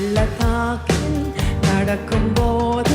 உள்ள தாக்கில் நடக்கும் போது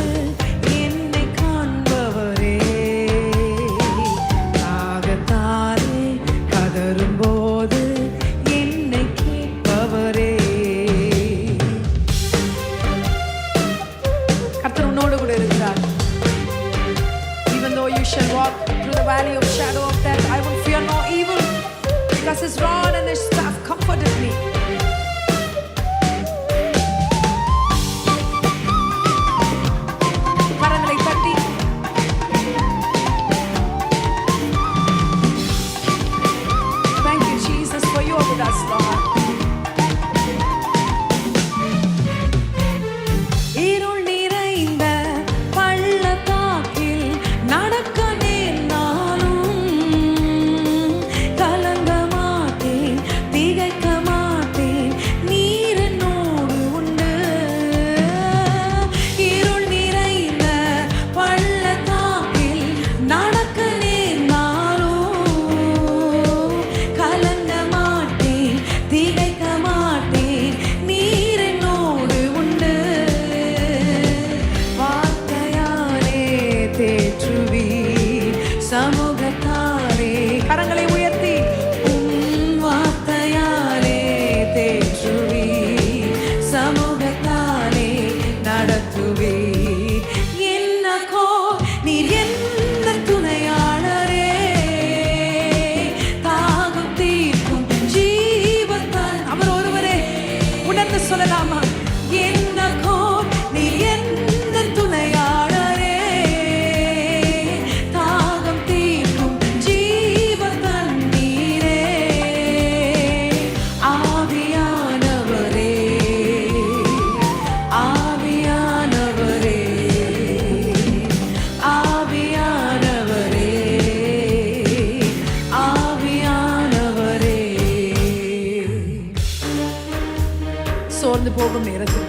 இருக்கு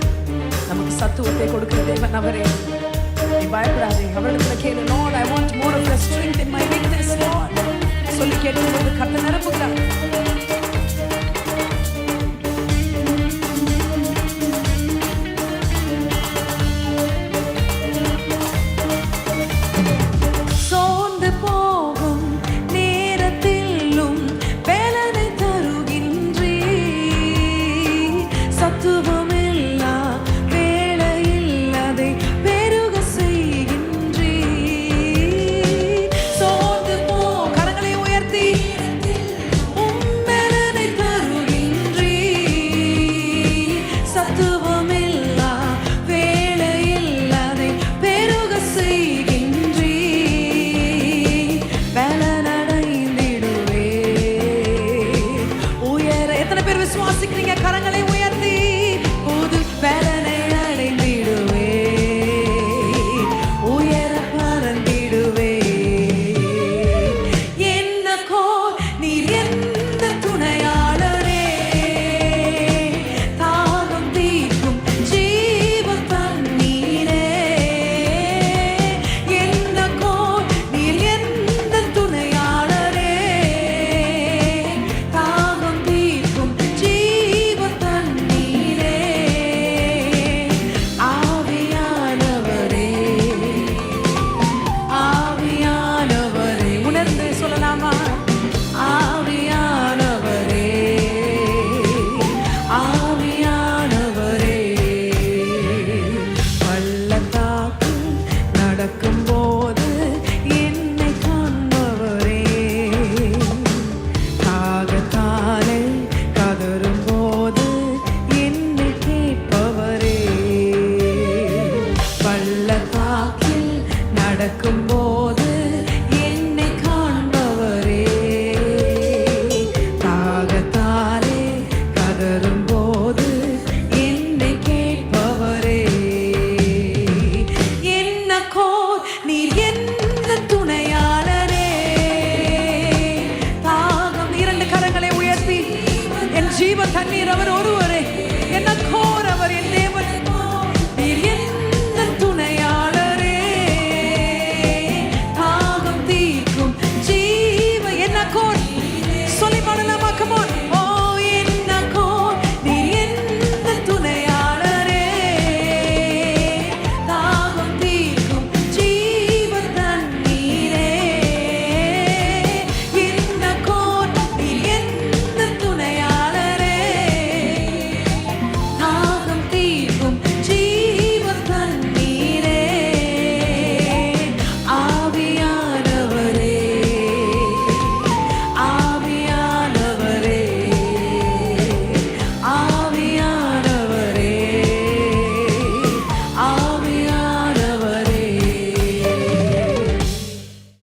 நமக்கு சத்துவத்தை கொடுக்கிற தேவன் அவரே. நீ பயப்படாதே அவரிடத்துல கேளு. Lord I want more of your strength in my weakness Lord சொல்லி கேட்கும்போது கர்த்தர் நிரப்புகிறார். இருக்கும்